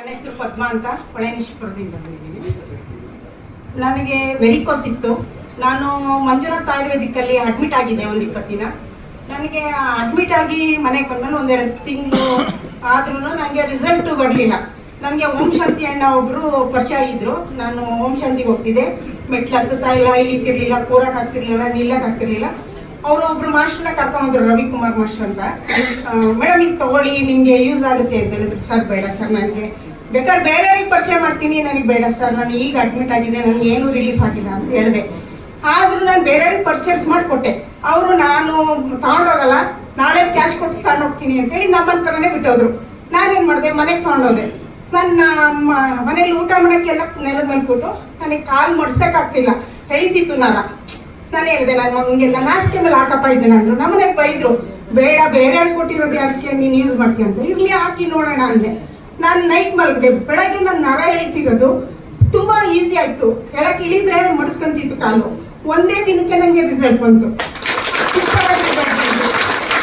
ನನ್ನ ಹೆಸರು ಪದ್ಮ ಅಂತ ಬಂದಿದ್ದೀನಿ. ನನಗೆ ವೆರಿಕೋಸ್ ಇತ್ತು ನಾನು ಮಂಜುನಾಥ್ ಆಯುರ್ವೇದಿಕ್ಕಲ್ಲಿ ಅಡ್ಮಿಟ್ ಆಗಿದ್ದೆ ಒಂದು ಇಪ್ಪತ್ತು ದಿನ. ನನಗೆ ಅಡ್ಮಿಟ್ ಆಗಿ ಮನೆಗೆ ಬಂದ್ಮೇಲೆ ಒಂದೆರಡು ತಿಂಗಳು ಆದ್ರೂ ನನಗೆ ರಿಸಲ್ಟು ಬರಲಿಲ್ಲ. ನನಗೆ ಓಂ ಶಾಂತಿ ಅಣ್ಣ ಒಬ್ಬರು ಪರಿಚಯ ಇದ್ರು. ನಾನು ಓಂ ಶಾಂತಿಗೆ ಹೋಗ್ತಿದ್ದೆ. ಮೆಟ್ಲು ಹತ್ತುತ್ತಾ ಇಲ್ಲ ಇಳಿತಿರ್ಲಿಲ್ಲ ಕೂರಕ್ಕೆ ಆಗ್ತಿರ್ಲಿಲ್ಲ ನಿಲ್ಲಕ್ಕೆ ಆಗ್ತಿರ್ಲಿಲ್ಲ. ಅವರು ಒಬ್ರು ಮಾಸ್ಟರ್ನ ರವಿ ರವಿಕುಮಾರ್ ಮಾಸ್ಟರ್ ಅಂತ. ಮೇಡಮ್ ಇದು ತಗೊಳ್ಳಿ, ನಿಮಗೆ ಯೂಸ್ ಆಗುತ್ತೆ ಅಂತ ಹೇಳಿದ್ರು. ಸರ್, ಬೇಡ ಸರ್, ನನಗೆ ಬೇಕಾದ್ರೆ ಬೇರೆಯವ್ರಿಗೆ ಪರಿಚಯ ಮಾಡ್ತೀನಿ, ನನಗೆ ಬೇಡ ಸರ್, ನಾನು ಈಗ ಅಡ್ಮಿಟ್ ಆಗಿದೆ ನನಗೆ ಏನು ರಿಲೀಫ್ ಆಗಿಲ್ಲ ಅಂತ ಹೇಳಿದೆ. ಆದ್ರೂ ನಾನು ಬೇರೆಯವ್ರಿಗೆ ಪರ್ಚೇಸ್ ಮಾಡಿಕೊಟ್ಟೆ. ಅವರು ನಾನು ತಗೊಂಡೋಗಲ್ಲ, ನಾಳೆ ಕ್ಯಾಶ್ ಕೊಟ್ಟು ತಗೊಂಡೋಗ್ತೀನಿ ಅಂತ ಹೇಳಿ ನಮ್ಮ ಹತ್ರನೇ ಬಿಟ್ಟೋದ್ರು. ನಾನೇನು ಮಾಡಿದೆ, ಮನೆಗೆ ತಗೊಂಡೋದೆ. ನನ್ನ ಮನೇಲಿ ಊಟ ಮಾಡೋಕ್ಕೆಲ್ಲ ನೆಲದ ಮೇಲೆ ಕೂತು ನನಗೆ ಕಾಲು ಮಡ್ಸೋಕ್ಕಾಗ್ತಿಲ್ಲ. ಹೇಳ್ತಿತ್ತು ನರ ನಾನು ಹೇಳಿದೆ ನನ್ನ ಮಗನಿಗೆ ನಾಸಿಕೆ ಮೇಲೆ ಹಾಕಪ್ಪ ಇದ್ದೆ ನಾನು ನಮ್ಮನೆ ಬೈದ್ರು ಬೇಡ, ಬೇರೆ ಕೊಟ್ಟಿರೋದು ಯಾಕೆ, ನೀನು ಯೂಸ್ ಮಾಡ್ತೀಯ ಅಂತ. ಇರ್ಲಿ, ಹಾಕಿ ನೋಡೋಣ ಅಂದೆ. ನಾನು ನೈಟ್ ಮಲಗಿದೆ, ಬೆಳಗ್ಗೆ ನನ್ನ ನರ ಎಳಿತಿರೋದು, ತುಂಬಾ ಈಸಿ ಆಯ್ತು. ಕೆಳಕ್ಕೆ ಇಳಿದ್ರೆ ಮಡಿಸ್ಕೊಂತಿತ್ತು ಕಾಲು. ಒಂದೇ ದಿನಕ್ಕೆ ನನಗೆ ರಿಸಲ್ಟ್ ಬಂತು.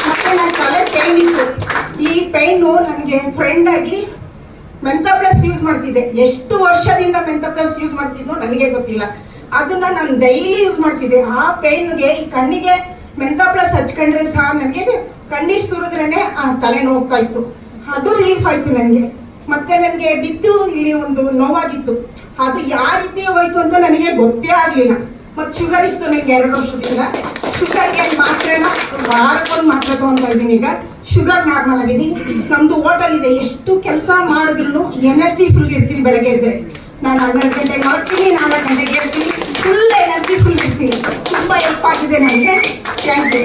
ಮತ್ತೆ ನನ್ನ ತಲೆ ಪೈನ್ ಇತ್ತು. ಈ ಪೈನು ನನಗೆ ಫ್ರೆಂಡ್ ಆಗಿ ಮೆಂತ ಪ್ಲಸ್ ಯೂಸ್ ಮಾಡ್ತಿದ್ದೆ. ಎಷ್ಟು ವರ್ಷದಿಂದ ಮೆಂತ ಪ್ಲಸ್ ಯೂಸ್ ಮಾಡ್ತಿದ್ನೋ ನನಗೆ ಗೊತ್ತಿಲ್ಲ. ಅದನ್ನ ನಾನು ಡೈಲಿ ಯೂಸ್ ಮಾಡ್ತಿದ್ದೆ. ಆ ಪೇನ್ಗೆ ಈ ಕಣ್ಣಿಗೆ ಮೆಂತ ಪ್ಲಸ್ ಹಚ್ಕೊಂಡ್ರೆ ಸಹ ನನಗೆ ಕಣ್ಣಿಗೆ ಸುರಿದ್ರೇನೆ ಆ ತಲೆ ನೋಗ್ತಾ ಇತ್ತು. ಅದು ರಿಲೀಫ್ ಆಯ್ತು ನನಗೆ ಮತ್ತೆ ನನಗೆ ಬಿದ್ದು ಇಲ್ಲಿ ಒಂದು ನೋವಾಗಿತ್ತು. ಅದು ಯಾವ ರೀತಿ ಹೋಯ್ತು ಅಂತ ನನಗೆ ಗೊತ್ತೇ ಆಗಲಿಲ್ಲ. ಮತ್ತೆ ಶುಗರ್ ಇತ್ತು ನನಗೆ ಎರಡು ವರ್ಷದಿಂದ. ಶುಗರ್ಗೆ ಮಾತ್ರೆನ ವಾರಕ್ಕೊಂದು ಮಾತ್ರೆ ತಗೊಂತಾ ಇದ್ದೀನಿ ಈಗ. ಶುಗರ್ ನಾರ್ಮಲ್ ಆಗಿದ್ದೀನಿ ನಮ್ದು ಹೋಟೆಲ್ ಇದೆ. ಎಷ್ಟು ಕೆಲಸ ಮಾಡಿದ್ರು ಎನರ್ಜಿ ಫುಲ್ ಇರ್ತೀನಿ ಬೆಳಗ್ಗೆ ಇದೆ ನಾನು ಹನ್ನೆರಡು ಗಂಟೆಗೆ ಮಾಡ್ತೀನಿ ನಾಲ್ಕು ಗಂಟೆಗೆ ಹೇಳ್ತೀನಿ ಫುಲ್ ಎನರ್ಜಿ ಫುಲ್